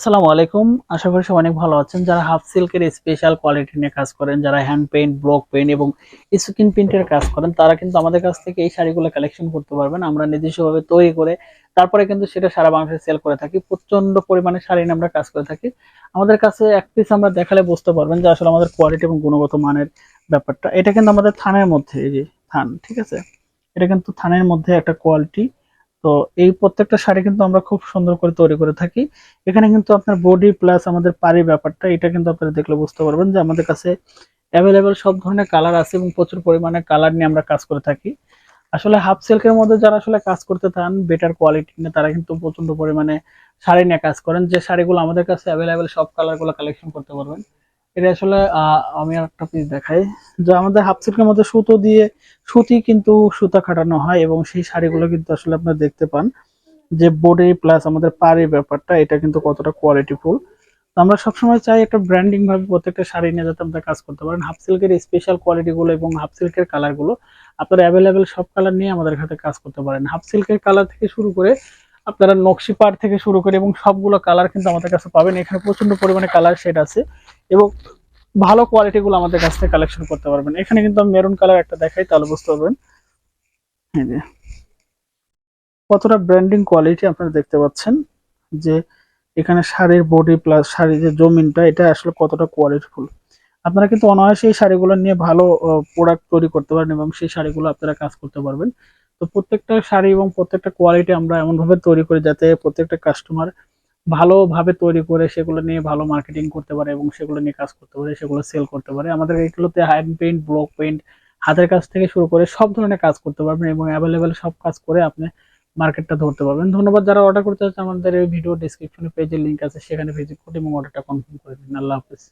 আসসালামু আলাইকুম। আশা করি সবাই অনেক ভালো আছেন। যারা হাফ সিল্কের স্পেশাল কোয়ালিটি নিয়ে কাজ করেন, যারা হ্যান্ড পেইন্ট ব্লক পেইন্ট এবং স্কিন প্রিন্টের কাজ করেন, তারা কিন্তু আমাদের কাছ থেকে এই শাড়িগুলো কালেকশন করতে পারবেন। আমরা নিজস্বভাবে তৈরি করে তারপরে কিন্তু সেটা সারা বাংলাদেশে সেল করে থাকি। প্রচণ্ড পরিমাণে শাড়ি নিয়ে আমরা কাজ করে থাকি। আমাদের কাছে এক পিস আমরা দেখালে বুঝতে পারবেন যে আসলে আমাদের কোয়ালিটি এবং গুণগত মানের ব্যাপারটা। এটা কিন্তু আমাদের থানের মধ্যে, এই যে থান, ঠিক আছে? এটা কিন্তু থানের মধ্যে একটা কোয়ালিটি তো এই প্রত্যেকটা শাড়ি কিন্তু আমরা খুব সুন্দর করে তৈরি করে থাকি। এখানে কিন্তু আপনার বডি প্লাস আমাদের পাড়ি ব্যাপারটা, এটা কিন্তু আপনারা দেখলে বুঝতে পারবেন যে আমাদের কাছে অ্যাভেলেবেল সব ধরনের কালার আছে এবং প্রচুর পরিমাণে কালার নিয়ে আমরা কাজ করে থাকি। আসলে হাফ সিল্কের মধ্যে যারা আসলে কাজ করতে চান বেটার কোয়ালিটি নিয়ে তারা কিন্তু প্রচণ্ড পরিমাণে শাড়ি নিয়ে কাজ করেন। যে শাড়িগুলো আমাদের কাছে অ্যাভেলেবেল সব কালারগুলো কালেকশন করতে পারবেন। এটা আসলে আমি আর একটা পিস দেখাই। যে আমাদের হাফ সিল্কের মধ্যে সুতো দিয়ে সুতি কিন্তু সুতা খাটানো হয় এবং সেই শাড়িগুলো কিন্তু আসলে আপনারা দেখতে পান। যে বডি প্লাস আমাদের পাড়ির ব্যাপারটা, এটা কিন্তু কতটা কোয়ালিটিফুল আমরা সবসময় চাই একটা ব্র্যান্ডিং ভাবে প্রত্যেকটা শাড়ি নিয়ে যাতে আমরা কাজ করতে পারেন। হাফ সিল্কের স্পেশাল কোয়ালিটি গুলো এবং হাফ সিল্কের কালারগুলো আপনারা অ্যাভেলেবেল সব কালার নিয়ে আমাদের হাতে কাজ করতে পারেন। হাফ সিল্কের কালার থেকে শুরু করে আপনারা নকশি পাড় থেকে শুরু করে এবং সবগুলো কালার কিন্তু আমাদের কাছে পাবেন। এখানে প্রচণ্ড পরিমাণে কালার শেড আছে। এবং ভালো কোয়ালিটি গুলো আমাদের কাছ থেকে কালেকশন করতে পারবেন। এখানে কিন্তু আমি মেরুন কালার একটা দেখাই, তাহলে বুঝতে পারবেন। কতটা ব্র্যান্ডিং কোয়ালিটি আপনারা দেখতে পাচ্ছেন, যে এখানে শাড়ির বডি প্লাস শাড়ির যে জমিনটা, এটা আসলে কতটা কোয়ালিটিফুল আপনারা কিন্তু অনায়াসে এই শাড়িগুলো নিয়ে ভালো প্রোডাক্ট তৈরি করতে পারেন এবং সেই শাড়িগুলো আপনারা কাজ করতে পারবেন। তো প্রত্যেকটা শাড়ি এবং প্রত্যেকটা কোয়ালিটি আমরা এমনভাবে তৈরি করি যাতে প্রত্যেকটা কাস্টমার ভালোভাবে তৈরি করে সেগুলো নিয়ে ভালো মার্কেটিং করতে পারে এবং সেগুলো নিয়ে কাজ করতে পারে, সেগুলো সেল করতে পারে। আমাদের এগুলোতে হ্যান্ড পেইন্ট ব্লক পেইন্ট হাতের কাজ থেকে শুরু করে সব ধরনের কাজ করতে পারবেন এবং অ্যাভেলেবেল সব কাজ করে আপনি মার্কেটটা ধরতে পারবেন। ধন্যবাদ যারা অর্ডার করতে চাচ্ছেন, আমাদের এই ভিডিও ডিসক্রিপশনে পেজের লিংক আছে, সেখানে ভিজিট করুন এবং অর্ডারটা কনফার্ম করে দিন। আল্লাহ হাফেজ।